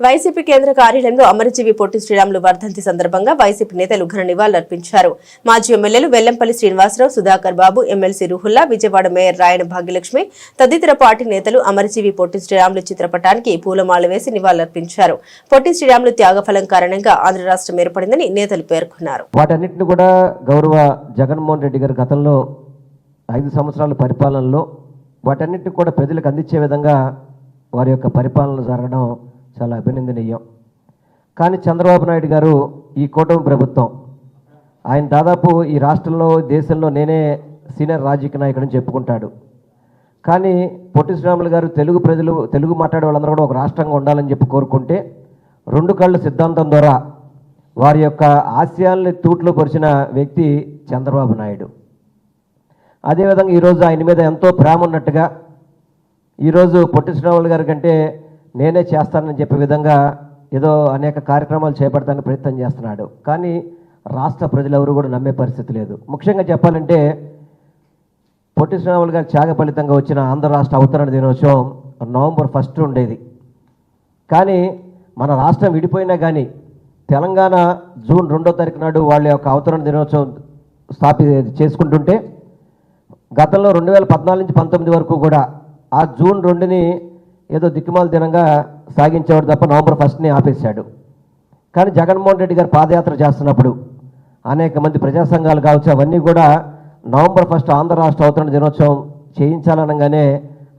YCP కేంద్ర కార్యాలయంలో అమరజీవి పొట్టి శ్రీరాములు వర్ధంతి సందర్భంగా వైసీపీ నేతలు ఘన నివాళులర్పించారు మాజీ ఎమ్మెల్యేలు వెల్లంపల్లి శ్రీనివాసరావు సుధాకర్ బాబు ఎమ్మెల్సీ రుహుల్లా విజయవాడ మేయర్ రాయన భాగ్యలక్ష్మి తదితర పార్టీ నేతలు అమరజీవి పొట్టి శ్రీరాములు చిత్రపటానికి పూలమాల వేసి నివాళులర్పించారు పొట్టి శ్రీరాములు త్యాగఫలం కారణంగా ఆంధ్ర రాష్ట్రం ఏర్పడిందని నేతలు పేర్కొన్నారు. వాటన్నిటిని కూడా గౌరవ జగన్మోహన్ రెడ్డి గారి గతంలో ఐదు సంవత్సరాల పరిపాలనలో వాటన్నిటిని కూడా ప్రజలకు అందించే విధంగా వారి యొక్క పరిపాలన జరగడం చాలా అభినందనీయం. కానీ చంద్రబాబు నాయుడు గారు ఈ కూటమి ప్రభుత్వం ఆయన దాదాపు ఈ రాష్ట్రంలో దేశంలో నేనే సీనియర్ రాజకీయ నాయకుడని చెప్పుకుంటాడు. కానీ పొట్టి శ్రీరాములు గారు తెలుగు ప్రజలు తెలుగు మాట్లాడే వాళ్ళందరూ కూడా ఒక రాష్ట్రంగా ఉండాలని చెప్పి కోరుకుంటే రెండు కళ్ళు సిద్ధాంతం ద్వారా వారి యొక్క ఆశయాల్ని తూట్లో పరిచిన వ్యక్తి చంద్రబాబు నాయుడు. అదేవిధంగా ఈరోజు ఆయన మీద ఎంతో ప్రేమ ఉన్నట్టుగా ఈరోజు పొట్టి శ్రీరాములు గారి కంటే నేనే చేస్తానని చెప్పే విధంగా ఏదో అనేక కార్యక్రమాలు చేపడతానికి ప్రయత్నం చేస్తున్నాడు. కానీ రాష్ట్ర ప్రజలెవరూ కూడా నమ్మే పరిస్థితి లేదు. ముఖ్యంగా చెప్పాలంటే పొట్టి శ్రీరాములు గారి త్యాగ ఫలితంగా వచ్చిన ఆంధ్ర రాష్ట్ర అవతరణ దినోత్సవం నవంబర్ ఫస్ట్ ఉండేది. కానీ మన రాష్ట్రం విడిపోయినా కానీ తెలంగాణ జూన్ రెండో తారీఖు నాడు వాళ్ళ యొక్క అవతరణ దినోత్సవం స్థాపి చేసుకుంటుంటే గతంలో రెండు వేల పద్నాలుగు నుంచి పంతొమ్మిది వరకు కూడా ఆ జూన్ రెండుని ఏదో దిక్కుమాల దినంగా సాగించేవాడు తప్ప నవంబర్ ఫస్ట్ని ఆపేశాడు. కానీ జగన్మోహన్ రెడ్డి గారు పాదయాత్ర చేస్తున్నప్పుడు అనేక మంది ప్రజా సంఘాలు కావచ్చు అవన్నీ కూడా నవంబర్ ఫస్ట్ ఆంధ్ర రాష్ట్ర అవతరణ దినోత్సవం చేయించాలనగానే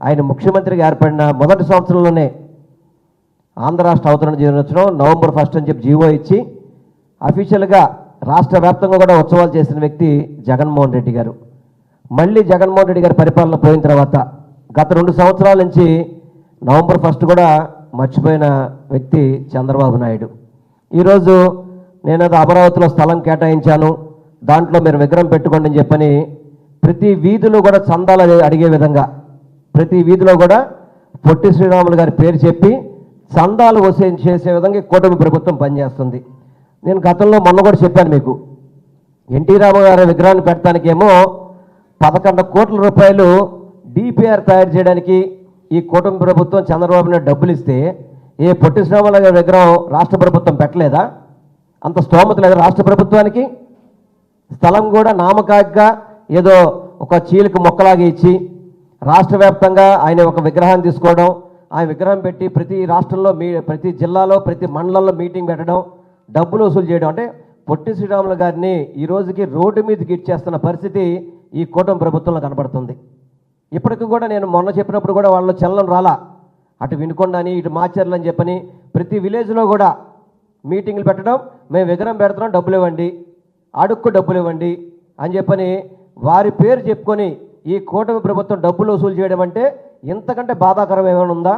ఆయన ముఖ్యమంత్రిగా ఏర్పడిన మొదటి సంవత్సరంలోనే ఆంధ్ర రాష్ట్ర అవతరణ దినోత్సవం నవంబర్ ఫస్ట్ అని చెప్పి జీవో ఇచ్చి అఫీషియల్గా రాష్ట్ర వ్యాప్తంగా కూడా ఉత్సవాలు చేసిన వ్యక్తి జగన్మోహన్ రెడ్డి గారు. మళ్ళీ జగన్మోహన్ రెడ్డి గారి పరిపాలన పోయిన తర్వాత గత రెండు సంవత్సరాల నుంచి నవంబర్ ఫస్ట్ కూడా మర్చిపోయిన వ్యక్తి చంద్రబాబు నాయుడు. ఈరోజు నేను అది అమరావతిలో స్థలం కేటాయించాను. దాంట్లో మీరు విగ్రహం పెట్టుకోండి అని చెప్పని ప్రతి వీధిలో కూడా చందాలు అడిగే విధంగా ప్రతి వీధిలో కూడా పొట్టి శ్రీరాములు గారి పేరు చెప్పి చందాలు వసూలు చేసే విధంగా కూటమి ప్రభుత్వం పనిచేస్తుంది. నేను గతంలో మొన్న కూడా చెప్పాను మీకు. ఎన్టీ రామగారి విగ్రహాన్ని పెట్టడానికేమో పదకొండు కోట్ల రూపాయలు డిపిఆర్ తయారు చేయడానికి ఈ కూటమి ప్రభుత్వం చంద్రబాబు నాయుడు డబ్బులు ఇస్తే ఏ పొట్టి శ్రీరాములు గారి విగ్రహం రాష్ట్ర ప్రభుత్వం పెట్టలేదా? అంత స్తోమత లేదా రాష్ట్ర ప్రభుత్వానికి? స్థలం కూడా నామకాగ్గా ఏదో ఒక చీలిక మొక్కలాగా ఇచ్చి రాష్ట్ర వ్యాప్తంగా ఆయన ఒక విగ్రహాన్ని తీసుకోవడం ఆ విగ్రహం పెట్టి ప్రతి రాష్ట్రంలో మీ ప్రతి జిల్లాలో ప్రతి మండలంలో మీటింగ్ పెట్టడం డబ్బులు వసూలు చేయడం. అంటే పొట్టి శ్రీరాములు గారిని ఈ రోజుకి రోడ్డు మీదకి ఇచ్చేస్తున్న పరిస్థితి ఈ కూటమి ప్రభుత్వంలో కనబడుతుంది. ఇప్పటికి కూడా నేను మొన్న చెప్పినప్పుడు కూడా వాళ్ళు చలనం రాలా. అటు వినుకొండని ఇటు మాచర్లు అని చెప్పని ప్రతి విలేజ్లో కూడా మీటింగ్లు పెట్టడం మేము విగ్రహం పెడుతున్నాం డబ్బులు ఇవ్వండి అడుక్కు డబ్బులు ఇవ్వండి అని చెప్పని వారి పేరు చెప్పుకొని ఈ కూటమి ప్రభుత్వం డబ్బులు వసూలు చేయడం అంటే ఇంతకంటే బాధాకరం ఏమైనా ఉందా?